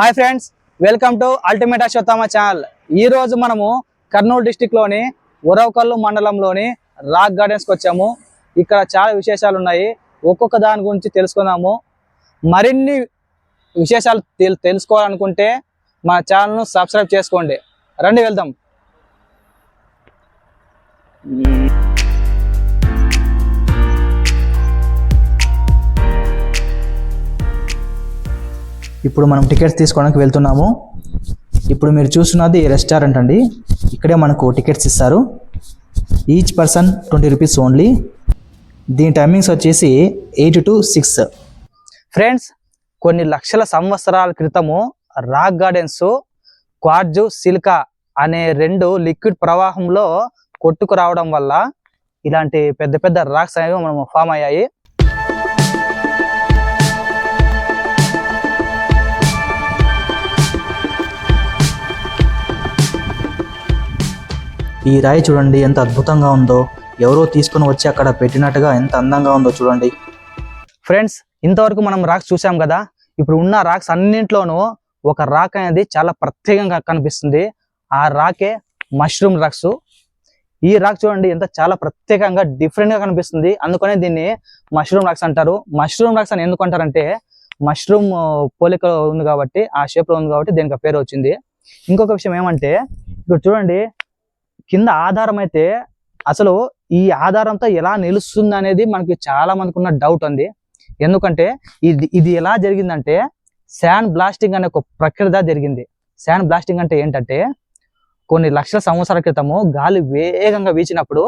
Hi friends welcome to ultimate Ashwatthama channel. ఈ రోజు మనము కర్నూలు డిస్టిక్లోని ఉరవకల్లు మండలంలోని రాక్ గార్డెన్స్కి వచ్చాము. ఇక్కడ చాలా విశేషాలు ఉన్నాయి. ఒక్కొక్క దాని గురించి తెలుసుకుందాము. మరిన్ని విశేషాలు తెల్- తెలుసుకోవాలనుకుంటే మా ఛానల్ను సబ్స్క్రైబ్ చేసుకోండి. రండి వెళ్దాం. ఇప్పుడు మనం టికెట్స్ తీసుకోవడానికి వెళ్తున్నాము. ఇప్పుడు మీరు చూస్తున్నది రెస్టారెంట్ అండి. ఇక్కడే మనకు టికెట్స్ ఇస్తారు. Each person twenty rupees only దీని టైమింగ్స్ వచ్చేసి ఎయిట్ టు సిక్స్ ఫ్రెండ్స్ కొన్ని లక్షల సంవత్సరాల క్రితము రాక్ గార్డెన్స్ క్వార్జు సిల్కా అనే రెండు లిక్విడ్ ప్రవాహంలో కొట్టుకు రావడం వల్ల ఇలాంటి పెద్ద పెద్ద రాక్స్ అనేవి మనం ఫామ్ అయ్యాయి. ఈ రాయి చూడండి ఎంత అద్భుతంగా ఉందో. ఎవరో తీసుకొని వచ్చి అక్కడ పెట్టినట్టుగా ఎంత అందంగా ఉందో చూడండి. ఫ్రెండ్స్ ఇంతవరకు మనం రాక్స్ చూసాం కదా? ఇప్పుడు ఉన్న రాక్స్ అన్నింట్లోనూ ఒక రాక్ అనేది చాలా ప్రత్యేకంగా కనిపిస్తుంది. ఆ రాకే మష్రూమ్ రాక్స్ ఈ రాక్ చూడండి ఎంత చాలా ప్రత్యేకంగా డిఫరెంట్గా కనిపిస్తుంది. అందుకనే దీన్ని మష్రూమ్ రాక్స్ అంటారు. మష్రూమ్ రాక్స్ అని ఎందుకు అంటారంటే మష్రూమ్ uh, పోలిక ఉంది కాబట్టి ఆ షేప్లో ఉంది కాబట్టి దీనికి పేరు వచ్చింది. ఇంకొక విషయం ఏమంటే ఇక్కడ చూడండి కింద ఆధారం అయితే అసలు ఈ ఆధారంతో ఎలా నిలుస్తుంది అనేది మనకి చాలా మందికి ఉన్న డౌట్ ఉంది ఎందుకంటే ఇది ఇది ఎలా జరిగిందంటే శాండ్ బ్లాస్టింగ్ అనే ఒక ప్రక్రియ జరిగింది. శాండ్ బ్లాస్టింగ్ అంటే ఏంటంటే కొన్ని లక్షల సంవత్సరాల క్రితము గాలి వేగంగా వీచినప్పుడు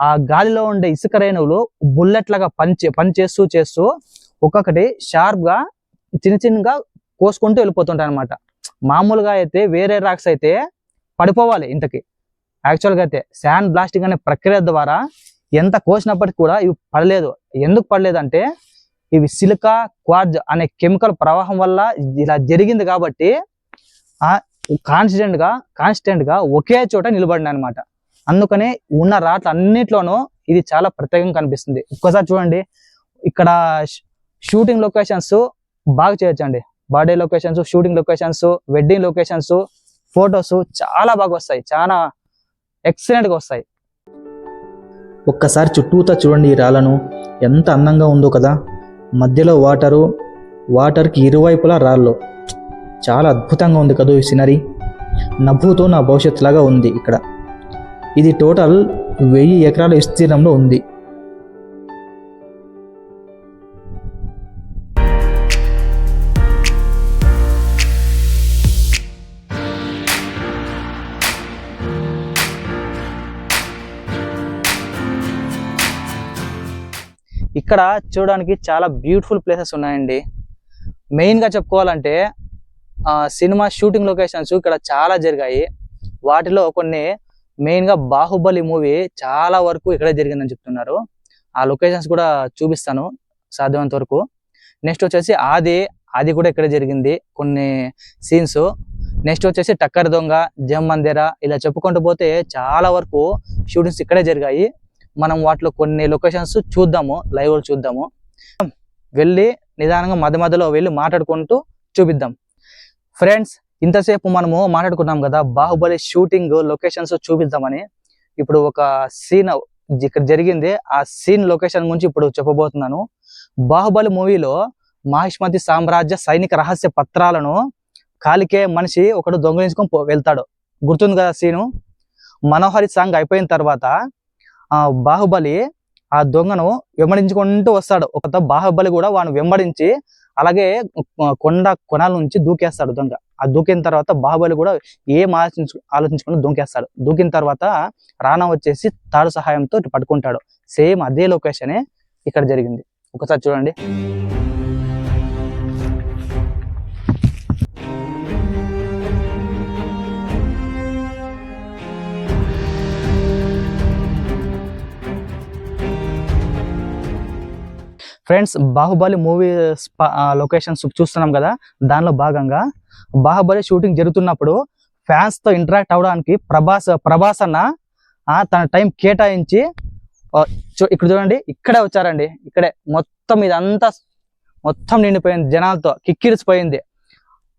ఆ గాలిలో ఉండే ఇసుక రేణువులు బుల్లెట్ లాగా పనిచే పని చేస్తూ చేస్తూ ఒక్కొక్కటి షార్ప్గా చిన్న చిన్నగా కోసుకుంటూ వెళ్ళిపోతుంటాయి అనమాట మామూలుగా అయితే వేరే రాక్స్ అయితే పడిపోవాలి ఇంతకి. యాక్చువల్గా అయితే శాండ్ బ్లాస్టింగ్ అనే ప్రక్రియ ద్వారా ఎంత కోసినప్పటికీ కూడా ఇవి పడలేదు. ఎందుకు పడలేదంటే ఇవి సిలికా క్వార్జ్ అనే కెమికల్ ప్రవాహం వల్ల ఇలా జరిగింది కాబట్టి ఆ కాన్స్టెంట్గా గా ఒకే చోట నిలబడింది అనమాట అందుకనే ఉన్న రాట్ల అన్నిట్లోనూ ఇది చాలా ప్రత్యేకంగా కనిపిస్తుంది. ఒక్కసారి చూడండి. ఇక్కడ షూటింగ్ లొకేషన్స్ బాగా చేయొచ్చండి birthday locations shooting locations wedding locations photos చాలా బాగా వస్తాయి. చాలా ఎక్సలెంట్గా వస్తాయి. ఒక్కసారి చుట్టూతా చూడండి ఈ రాళ్ళను. ఎంత అందంగా ఉందో కదా. మధ్యలో వాటరు వాటర్కి ఇరువైపులా రాళ్ళు. చాలా అద్భుతంగా ఉంది కదా ఈ సినరీ నవ్వుతో నా భవిష్యత్తు లాగా ఉంది ఇక్కడ. ఇది టోటల్ వెయ్యి ఎకరాల విస్తీర్ణంలో ఉంది. ఇక్కడ చూడడానికి చాలా బ్యూటిఫుల్ ప్లేసెస్ ఉన్నాయండి. మెయిన్గా చెప్పుకోవాలంటే ఆ, సినిమా షూటింగ్ లొకేషన్స్ ఇక్కడ చాలా జరిగాయి. వాటిలో కొన్ని మెయిన్గా బాహుబలి మూవీ చాలా వరకు ఇక్కడే జరిగిందని చెప్తున్నారు. ఆ లొకేషన్స్ కూడా చూపిస్తాను సాధ్యమైనంత వరకు. నెక్స్ట్ వచ్చేసి ఆది. అది కూడా ఇక్కడే జరిగింది. కొన్ని సీన్స్ నెక్స్ట్ వచ్చేసి టక్కర్ దొంగ జమ్ మందిర ఇలా చెప్పుకుంటూ పోతే చాలా వరకు షూటింగ్స్ ఇక్కడే జరిగాయి. మనం వాటిలో కొన్ని లొకేషన్స్ చూద్దాము లైవ్ చూద్దాము. వెళ్ళి నిదానంగా మధ్య మధ్యలో వెళ్ళి మాట్లాడుకుంటూ చూపిద్దాం. ఫ్రెండ్స్ ఇంతసేపు మనము మాట్లాడుకున్నాం కదా బాహుబలి షూటింగ్ లొకేషన్స్ చూపిద్దామని. ఇప్పుడు ఒక సీన్ ఇక్కడ జరిగింది. ఆ సీన్ లొకేషన్ గురించి ఇప్పుడు చెప్పబోతున్నాను. బాహుబలి మూవీలో మహిష్మతి సామ్రాజ్య సైనిక రహస్య పత్రాలను కాలికే మనిషి ఒకడు దొంగలించుకొని వెళ్తాడు. గుర్తుంది కదా సీను మనోహరి సాంగ్ అయిపోయిన తర్వాత ఆ బాహుబలి ఆ దొంగను వెంబడించుకుంటూ వస్తాడు. ఒక బాహుబలి కూడా వాడు వెంబడించి అలాగే కొండ కొనాల నుంచి దూకేస్తాడు దొంగ. ఆ దూకిన తర్వాత బాహుబలి కూడా ఏం ఆలోచించు ఆలోచించుకుని దూకేస్తాడు. దూకిన తర్వాత రానా వచ్చేసి తాడు సహాయంతో పట్టుకుంటాడు. సేమ్ అదే లొకేషనే ఇక్కడ జరిగింది. ఒకసారి చూడండి. ఫ్రెండ్స్ బాహుబలి మూవీ లొకేషన్స్ చూస్తున్నాం కదా? దానిలో భాగంగా బాహుబలి షూటింగ్ జరుగుతున్నప్పుడు ఫ్యాన్స్తో ఇంటరాక్ట్ అవడానికి ప్రభాస్ ప్రభాస్ అన్న ఆ, తన టైం కేటాయించి చూ- ఇక్కడ చూడండి ఇక్కడే వచ్చారండి. ఇక్కడే మొత్తం ఇదంతా మొత్తం నిండిపోయింది జనాలతో కిక్కిరిసిపోయింది.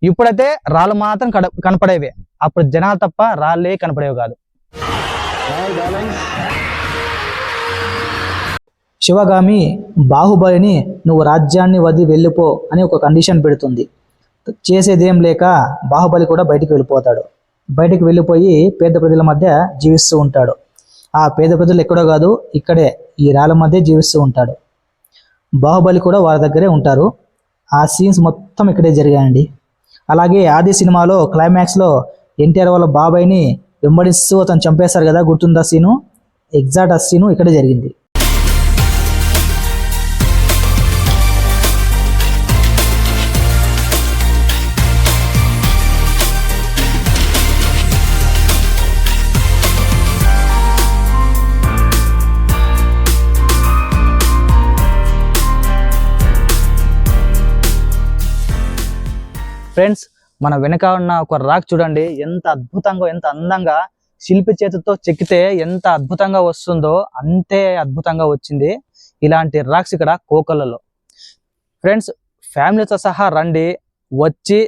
ఇప్పుడైతే రాళ్ళు మాత్రం కనపడేవి. అప్పుడు జనాలు తప్ప రాళ్ళే కనపడేవి కాదు. శివగామి బాహుబలిని నువ్వు రాజ్యాన్ని వదిలి వెళ్ళిపో అని ఒక కండిషన్ పెడుతుంది. చేసేదేం లేక బాహుబలి కూడా బయటికి వెళ్ళిపోతాడు. బయటికి వెళ్ళిపోయి పేద ప్రజల మధ్య జీవిస్తూ ఉంటాడు. ఆ పేద ప్రజలు ఎక్కడో కాదు ఇక్కడే ఈ రాళ్ళ మధ్య జీవిస్తూ ఉంటాడు. బాహుబలి కూడా వారి దగ్గరే ఉంటారు. ఆ సీన్స్ మొత్తం ఇక్కడే జరిగాయండి. అలాగే ఆది సినిమాలో క్లైమాక్స్లో ఎన్టీఆర్ వాళ్ళ బాబాయ్ని వెంబడిస్తూ అతను చంపేశారు కదా గుర్తుందా సీను? ఎగ్జాక్ట్ ఆ సీను ఇక్కడే జరిగింది. ఫ్రెండ్స్ మన వెనక ఉన్న ఒక రాక్ చూడండి. ఎంత అద్భుతంగా ఎంత అందంగా శిల్పి చేతితో చెక్కితే ఎంత అద్భుతంగా వస్తుందో అంతే అద్భుతంగా వచ్చింది ఇలాంటి రాక్స్ ఇక్కడ కోకలలో. ఫ్రెండ్స్ ఫ్యామిలీతో సహా రండి. వచ్చి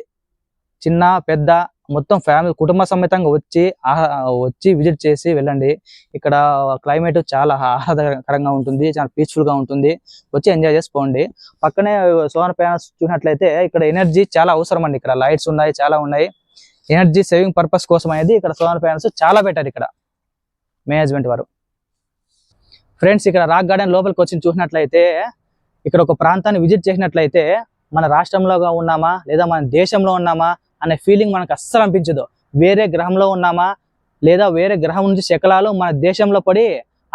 చిన్న పెద్ద మొత్తం ఫ్యామిలీ కుటుంబ సమేతంగా వచ్చి ఆహా- వచ్చి విజిట్ చేసి వెళ్ళండి. ఇక్కడ క్లైమేట్ చాలా ఆహ్లాదకరంగా ఉంటుంది చాలా పీస్ఫుల్గా ఉంటుంది. వచ్చి ఎంజాయ్ చేసి పోండి. పక్కనే సోలార్ ప్యానల్స్ చూసినట్లయితే ఇక్కడ ఎనర్జీ చాలా అవసరం అండి. ఇక్కడ లైట్స్ ఉన్నాయి చాలా ఉన్నాయి. ఎనర్జీ సేవింగ్ పర్పస్ కోసం అనేది ఇక్కడ సోలార్ ప్యానల్స్ చాలా పెట్టారు ఇక్కడ. మేనేజ్మెంట్ వారు. ఫ్రెండ్స్ ఇక్కడ రాక్ గార్డెన్ లోపలికి వచ్చి చూసినట్లయితే ఇక్కడ ఒక ప్రాంతాన్ని విజిట్ చేసినట్లయితే మన రాష్ట్రంలో ఉన్నామా లేదా మన దేశంలో ఉన్నామా అనే ఫీలింగ్ మనకు అస్సలు అనిపించదు. వేరే గ్రహంలో ఉన్నామా? లేదా వేరే గ్రహం నుంచి శకలాలు మన దేశంలో పడి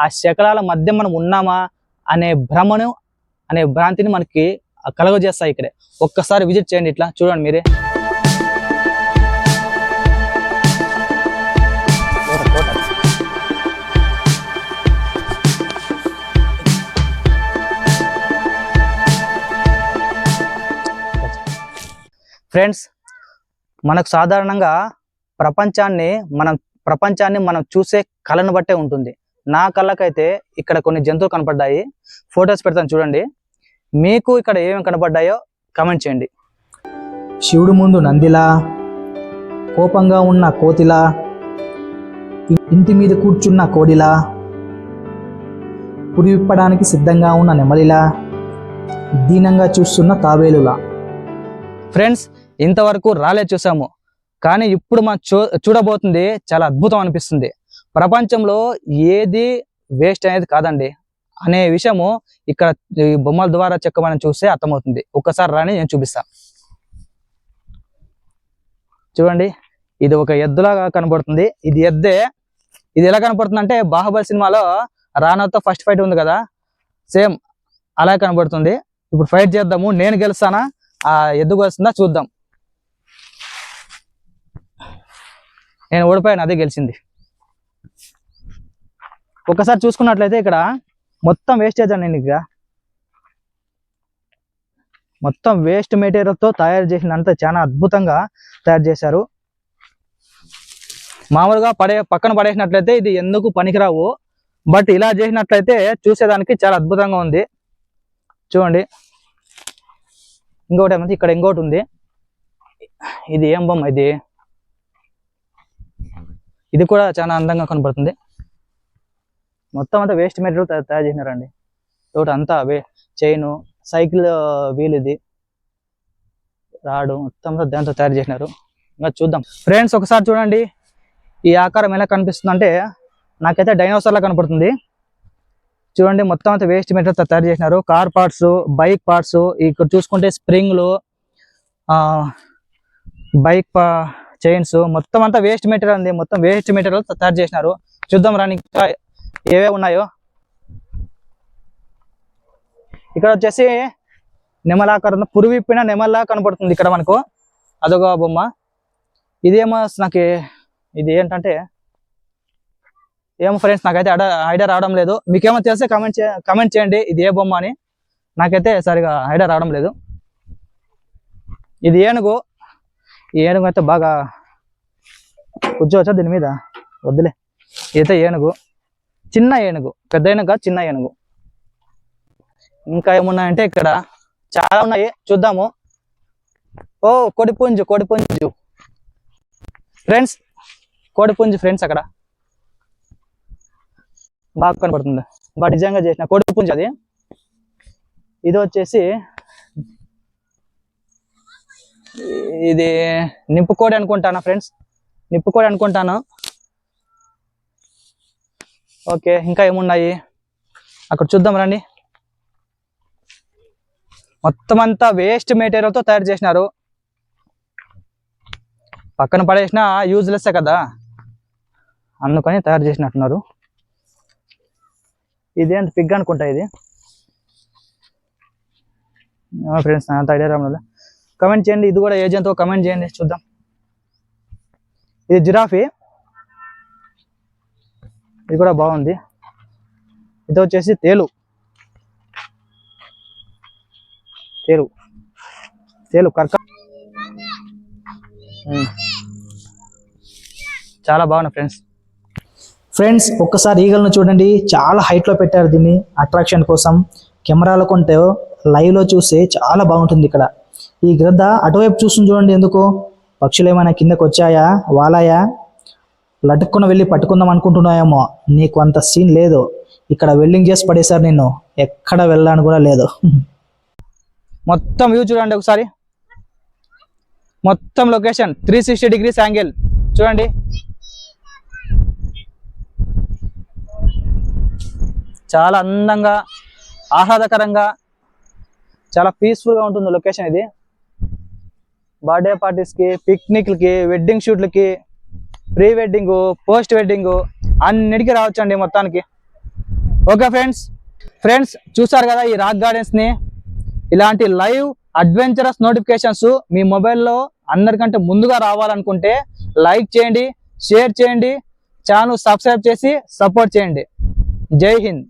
ఆ శకలాల మధ్య మనం ఉన్నామా? అనే భ్రమను అనే భ్రాంతిని మనకి కలగజేస్తాయి ఇక్కడే. ఒక్కసారి విజిట్ చేయండి ఇట్లా. చూడండి మీరే. ఫ్రెండ్స్ మనకు సాధారణంగా ప్రపంచాన్ని మనం ప్రపంచాన్ని మనం చూసే కళను బట్టే ఉంటుంది. నా కళ్ళకైతే ఇక్కడ కొన్ని జంతువులు కనపడ్డాయి. ఫొటోస్ పెడతాను చూడండి. మీకు ఇక్కడ ఏమేమి కనపడ్డాయో కామెంట్ చేయండి. శివుడు ముందు నందిలా కోపంగా ఉన్న కోతిలా ఇంటి మీద కూర్చున్న కోడిలా పురి విప్పడానికి సిద్ధంగా ఉన్న నెమలిలా దీనంగా చూస్తున్న తాబేలులా. ఫ్రెండ్స్ ఇంతవరకు రాలే చూసాము. కానీ ఇప్పుడు మనం చూ చూడబోతుంది చాలా అద్భుతం అనిపిస్తుంది. ప్రపంచంలో ఏది వేస్ట్ అనేది కాదండి. అనే విషయము ఇక్కడ ఈ బొమ్మల ద్వారా చెక్కమని చూస్తే అర్థమవుతుంది. ఒక్కసారి రాని నేను చూపిస్తా. చూడండి ఇది ఒక ఎద్దులాగా కనబడుతుంది. ఇది ఎద్దే. ఇది ఎలా కనబడుతుంది అంటే బాహుబలి సినిమాలో రానాతో ఫస్ట్ ఫైట్ ఉంది కదా. సేమ్ అలా కనబడుతుంది. ఇప్పుడు ఫైట్ చేద్దాము నేను గెలుస్తానా? ఆ ఎద్దుకు వస్తుందా చూద్దాం. నేను ఓడిపోయాను అదే గెలిచింది. ఒకసారి చూసుకున్నట్లయితే ఇక్కడ మొత్తం వేస్టేజ్ అండి నేను ఇక. మొత్తం వేస్ట్ మెటీరియల్తో తయారు చేసినంత చాలా అద్భుతంగా తయారు చేశారు. మామూలుగా పడే పక్కన పడేసినట్లయితే ఇది ఎందుకు పనికిరావు? బట్ ఇలా చేసినట్లయితే చూసేదానికి చాలా అద్భుతంగా ఉంది. చూడండి. ఇంకోటి ఏమంటే ఇక్కడ ఇంకోటి ఉంది. ఇది ఏం బొమ్మ ఇది? ఇది కూడా చాలా అందంగా కనపడుతుంది. మొత్తం అంతా వేస్ట్ మెటీరియల్ తయారు చేసినారండి. తోట అంతా వే చైన్ సైకిల్ వీల్ ఇది. రాడు మొత్తం దాంతో తయారు చేసినారు. ఇంకా చూద్దాం. ఫ్రెండ్స్ ఒకసారి చూడండి. ఈ ఆకారం ఎలా కనిపిస్తుంది అంటే నాకైతే డైనోసార్లా కనపడుతుంది. చూడండి మొత్తం అంతా వేస్ట్ మెటీరియల్ తయారు చేసినారు. కార్ పార్ట్స్ బైక్ పార్ట్స్ ఇక్కడ చూసుకుంటే స్ప్రింగ్లు బైక్ చైన్స్ మొత్తం అంతా వేస్ట్ మెటీరియల్ ఉంది మొత్తం వేస్ట్ మెటీరియల్ తయారు చేసినారు. చూద్దాం రాని ఏవే ఉన్నాయో. ఇక్కడ వచ్చేసి నెమలాకారం పురువిప్పిన నెమల్లా కనపడుతుంది ఇక్కడ మనకు. అదొక బొమ్మ. ఇదేమో నాకు ఇది ఏంటంటే ఏమో ఫ్రెండ్స్ నాకైతే ఐడియా రావడం లేదు. మీకేమో తెలిస్తే కమెంట్ కమెంట్ చేయండి. ఇది ఏ బొమ్మ అని. నాకైతే సరిగా ఐడియా రావడం లేదు. ఇది ఏనుగు. ఏనుగు అయితే బాగా కూర్చోవచ్చా దీని మీద? వద్దులే. ఇదైతే ఏనుగు. చిన్న ఏనుగు. పెద్ద ఏనుగు చిన్న ఏనుగు. ఇంకా ఏమున్నాయంటే ఇక్కడ చాలా ఉన్నాయి. చూద్దాము. ఓ కొడిపుంజు కొడిపుంజు. ఫ్రెండ్స్ కోడిపుంజు ఫ్రెండ్స్ అక్కడ. బాగా కనపడుతుంది. బాగా నిజంగా చేసిన కోడిపుంజు అది. ఇది వచ్చేసి ఇది నింపుకోడి అనుకుంటాను ఫ్రెండ్స్? నింపుకోడి అనుకుంటాను? ఓకే ఇంకా ఏమున్నాయి? అక్కడ చూద్దాం రండి. మొత్తం అంతా వేస్ట్ మెటీరియల్తో తయారు చేసినారు. పక్కన పడేసిన యూజ్లెస్సే కదా? అందుకని తయారు చేసినట్టున్నారు. ఇదేంటి పిగ్ అనుకుంటా ఇది. ఫ్రెండ్స్ అంత ఐడియా రావడం కమెంట్ చేయండి ఇది కూడా ఏ జంతువు కమెంట్ చేయండి చూద్దాం. ఇది జిరాఫీ ఇది కూడా బాగుంది. ఇది వచ్చేసి తేలు. తేలు. తేలు కర్క చాలా బాగున్నాయి ఫ్రెండ్స్ ఫ్రెండ్స్ ఒక్కసారి ఈగలను చూడండి. చాలా హైట్లో పెట్టారు దీన్ని. అట్రాక్షన్ కోసం. కెమెరాలు కొంటే లైవ్లో చూస్తే చాలా బాగుంటుంది ఇక్కడ. ఈ గ్రద్ద అటువైపు చూస్తుంది చూడండి ఎందుకు? పక్షులు ఏమైనా కిందకు వచ్చాయా? వాలాయా? లటుక్కున వెళ్ళి పట్టుకుందాం అనుకుంటున్నాయేమో. నీకు అంత సీన్ లేదు. ఇక్కడ వెల్డింగ్ చేసి పడేశారు నిన్ను. ఎక్కడ వెళ్ళాను కూడా లేదు. మొత్తం వ్యూ చూడండి ఒకసారి. మొత్తం location three sixty degrees angle చూడండి. చాలా అందంగా ఆహ్లాదకరంగా చాలా పీస్ఫుల్గా ఉంటుంది లొకేషన్ ఇది. బర్త్డే పార్టీస్కి పిక్నిక్లకి వెడ్డింగ్ షూట్లకి ప్రీ వెడ్డింగ్ పోస్ట్ వెడ్డింగ్ అన్నిటికీ రావచ్చండి మొత్తానికి. Okay friends? ఫ్రెండ్స్ చూసారు కదా ఈ రాక్ గార్డెన్స్ని? ఇలాంటి లైవ్ అడ్వెంచరస్ నోటిఫికేషన్స్ మీ మొబైల్లో అందరికంటే ముందుగా రావాలనుకుంటే లైక్ చేయండి షేర్ చేయండి ఛానల్ సబ్స్క్రైబ్ చేసి సపోర్ట్ చేయండి. జై హింద్.